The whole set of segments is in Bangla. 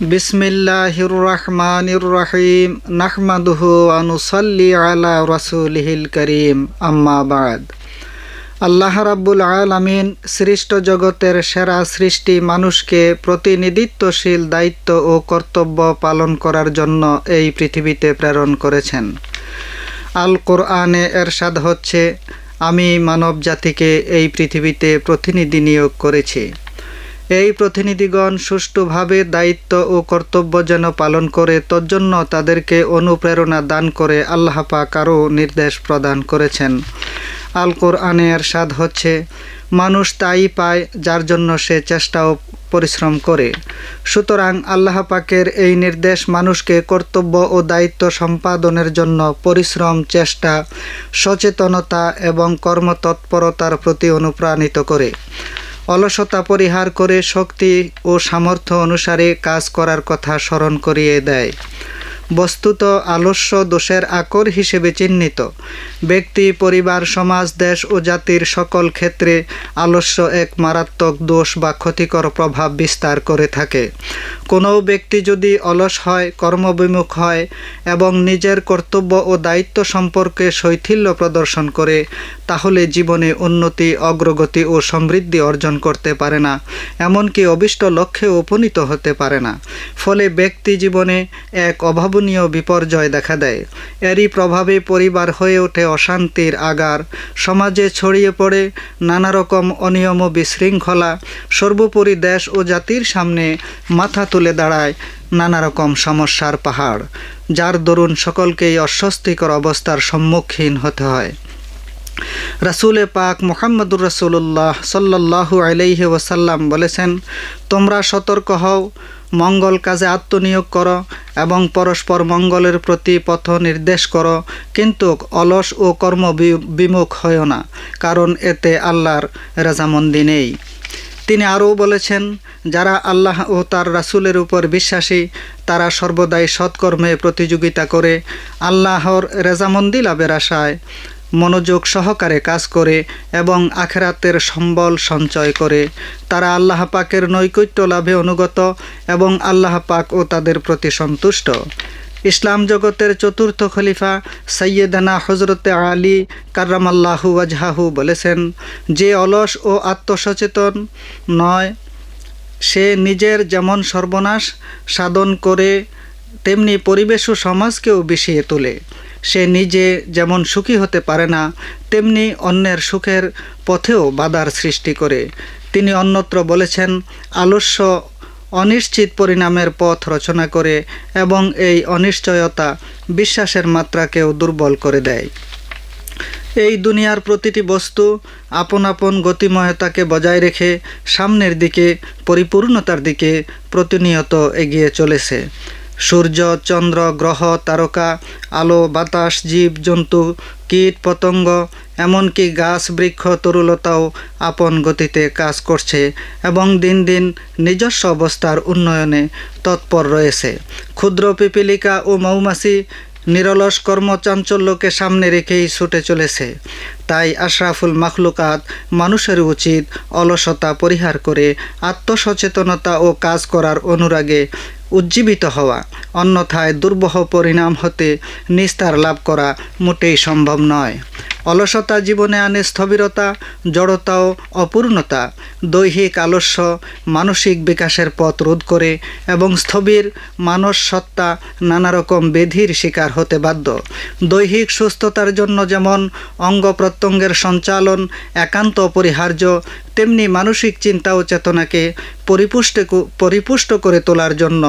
বিসমিল্লাহির রহমানির রহিম নাহমাদুহু আনুসাল্লি আলা রাসূলিহিল করিম। আম্মা বাদ। আল্লাহ রাব্বুল আলামিন সৃষ্ট জগতের সেরা সৃষ্টি মানুষকে প্রতিনিধিত্বশীল দায়িত্ব ও কর্তব্য পালন করার জন্য এই পৃথিবীতে প্রেরণ করেছেন। আল কোরআনে এরশাদ হচ্ছে, আমি মানব জাতিকে এই পৃথিবীতে প্রতিনিধি নিয়োগ করেছি। এই প্রতিনিধিগণ সুষ্ঠুভাবে দায়িত্ব ও কর্তব্য যেন পালন করে, তজ্জন্য তাদেরকে অনুপ্রেরণা দান করে আল্লাহ পাক আরও নির্দেশ প্রদান করেছেন। আল কোরআনে স্বাদ হচ্ছে, মানুষ তাই পায় যার জন্য সে চেষ্টা ও পরিশ্রম করে। সুতরাং আল্লাহ পাকের এই নির্দেশ মানুষকে কর্তব্য ও দায়িত্ব সম্পাদনের জন্য পরিশ্রম, চেষ্টা, সচেতনতা এবং কর্মতৎপরতার প্রতি অনুপ্রাণিত করে। অলসতা পরিহার করে শক্তি ও সামর্থ্য অনুসারে কাজ করার কথা স্মরণ করিয়ে দেয়। বস্তুত আলস্য দোষের আকর হিসেবে চিহ্নিত। ব্যক্তি, পরিবার, সমাজ, দেশ ও জাতির সকল ক্ষেত্রে আলস্য এক মারাত্মক দোষ বা ক্ষতিকর প্রভাব বিস্তার করে থাকে। কোনো ব্যক্তি যদি অলস হয়, কর্মবিমুখ হয় এবং নিজের কর্তব্য ও দায়িত্ব সম্পর্কে শৈথিল্য প্রদর্শন করে, তাহলে জীবনে উন্নতি, অগ্রগতি ও সমৃদ্ধি অর্জন করতে পারে না, এমনকি অবিষ্ট লক্ষ্যে উপনীত হতে পারে না। ফলে ব্যক্তি জীবনে এক অভাবনীয় বিপর্যয় দেখা দেয়। এরই প্রভাবে পরিবার হয়ে ওঠে অশান্তির আগার। সমাজে ছড়িয়ে পড়ে নানা রকম অনিয়ম ও বিশৃঙ্খলা। সর্বোপরি দেশ ও জাতির সামনে মাথা তুলে দাঁড়ায় নানা রকম সমস্যার পাহাড়, যার দরুন সকলকেই অস্বস্তিকর অবস্থার সম্মুখীন হতে হয়। রাসুলে পাক মোহাম্মদুর রসুল্লাহ সাল্লাহু আলাইহি ওসাল্লাম বলেছেন, তোমরা সতর্ক হও মঙ্গল কাজে আত্মনিয়োগ করো এবং পরস্পর মঙ্গলের প্রতি পথ নির্দেশ করো, কিন্তু অলস ও কর্ম বিমুখ হয় না, কারণ এতে আল্লাহর রেজামন্দি নেই। তিনি আরও বলেছেন, যারা আল্লাহ ও তার রাসুলের উপর বিশ্বাসী, তারা সর্বদাই সৎকর্মে প্রতিযোগিতা করে আল্লাহর রেজামন্দি লাভের আশায়। মনোযোগ সহকারে কাজ করে এবং আখেরাতের সম্বল সঞ্চয় করে। তারা আল্লাহ পাকের নৈকট্য লাভে অনুগত এবং আল্লাহ পাক ও তাদের প্রতি সন্তুষ্ট। ইসলাম জগতের চতুর্থ খলিফা সৈয়দানা হজরতে আলী কার্রামাল্লাহু আজহাহু বলেছেন, যে অলস ও আত্মসচেতন নয়, সে নিজের যেমন সর্বনাশ সাধন করে, তেমনি পরিবেশ ও সমাজকেও বিষিয়ে তোলে। সে নিজে যেমন সুখী হতে পারে না, তেমনি অন্যের সুখের পথেও বাধার সৃষ্টি করে। তিনি অন্যত্র বলেছেন, আলস্য অনিশ্চিত পরিণামের পথ রচনা করে এবং এই অনিশ্চয়তা বিশ্বাসের মাত্রাকেও দুর্বল করে দেয়। এই দুনিয়ার প্রতিটি বস্তু আপন আপন গতিময়তাকে বজায় রেখে সামনের দিকে, পরিপূর্ণতার দিকে প্রতিনিয়ত এগিয়ে চলেছে। সূর্য, চন্দ্র, গ্রহ, তারকা, আলো, বাতাস, জীব, জন্তু, কীট, পতঙ্গ, এমনকি গাছ, বৃক্ষ, তরুলতাও আপন গতিতে কাজ করছে এবং দিন দিন নিজস্ব অবস্থার উন্নয়নে তৎপর রয়েছে। ক্ষুদ্র পিপিলিকা ও মৌমাছি নিরলস কর্মচাঞ্চল্যকে সামনে রেখেই ছুটে চলেছে। তাই আশরাফুল মাখলুকাত মানুষের উচিত অলসতা পরিহার করে আত্মসচেতনতা ও কাজ করার অনুরাগে উজ্জীবিত হওয়া, অন্যথায় দুর্বহ পরিণাম হতে নিস্তার লাভ করা মোটেই সম্ভব নয়। অলসতা জীবনে আনে স্থবিরতা জড়তা ও অপূর্ণতা, দৈহিক আলস্য মানসিক বিকাশের পথ রোধ করে এবং স্থবির মানস সত্তা নানা রকম বেধির শিকার হতে বাধ্য। দৈহিক সুস্থতার জন্য যেমন অঙ্গ প্রত্যঙ্গের সঞ্চালন, একান্ত অপরিহার্য তেমনি মানসিক চিন্তা ও চেতনাকে পরিপুষ্ট পরিপুষ্ট করে তোলার জন্য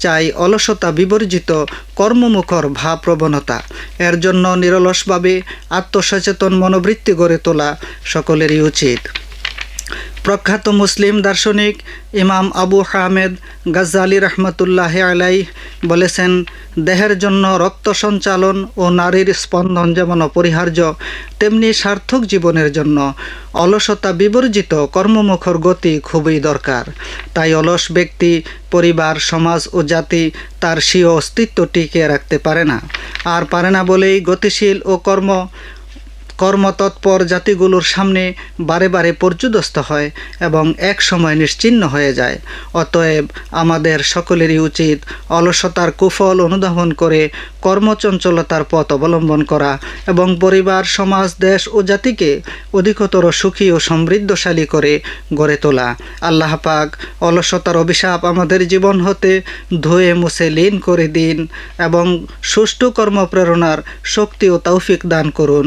চাই অলসতা বিবর্জিত কর্মমুখর ভাব প্রবণতা এর জন্য নিরলসভাবে আত্মসচেতন মনোবৃত্তি গড়ে তোলা সকলেরই উচিত। প্রখ্যাত মুসলিম দার্শনিক ইমাম আবু হামেদ গাজ্জালি রহমতুল্লাহ আলাই বলেছেন, দেহের জন্য রক্ত সঞ্চালন ও নারীর স্পন্দন যেমন অপরিহার্য, তেমনি সার্থক জীবনের জন্য অলসতা বিবর্জিত কর্মমুখর গতি খুবই দরকার। তাই অলস ব্যক্তি, পরিবার, সমাজ ও জাতি তার স্বীয় অস্তিত্ব টিকিয়ে রাখতে পারে না। আর পারে না বলেই গতিশীল ও কর্ম কর্মতৎপর জাতিগুলোর সামনে বারে বারে পর্যুদস্ত হয় এবং এক সময় নিশ্চিহ্ন হয়ে যায়। অতএব আমাদের সকলেরই উচিত অলসতার কুফল অনুধাবন করে কর্মচঞ্চলতার পথ অবলম্বন করা এবং পরিবার, সমাজ, দেশ ও জাতিকে অধিকতর সুখী ও সমৃদ্ধশালী করে গড়ে তোলা। আল্লাহ পাক অলসতার অভিশাপ আমাদের জীবন হতে ধুয়ে মুছে লীন করে দিন এবং সুষ্ঠু কর্মপ্রেরণার শক্তি ও তৌফিক দান করুন।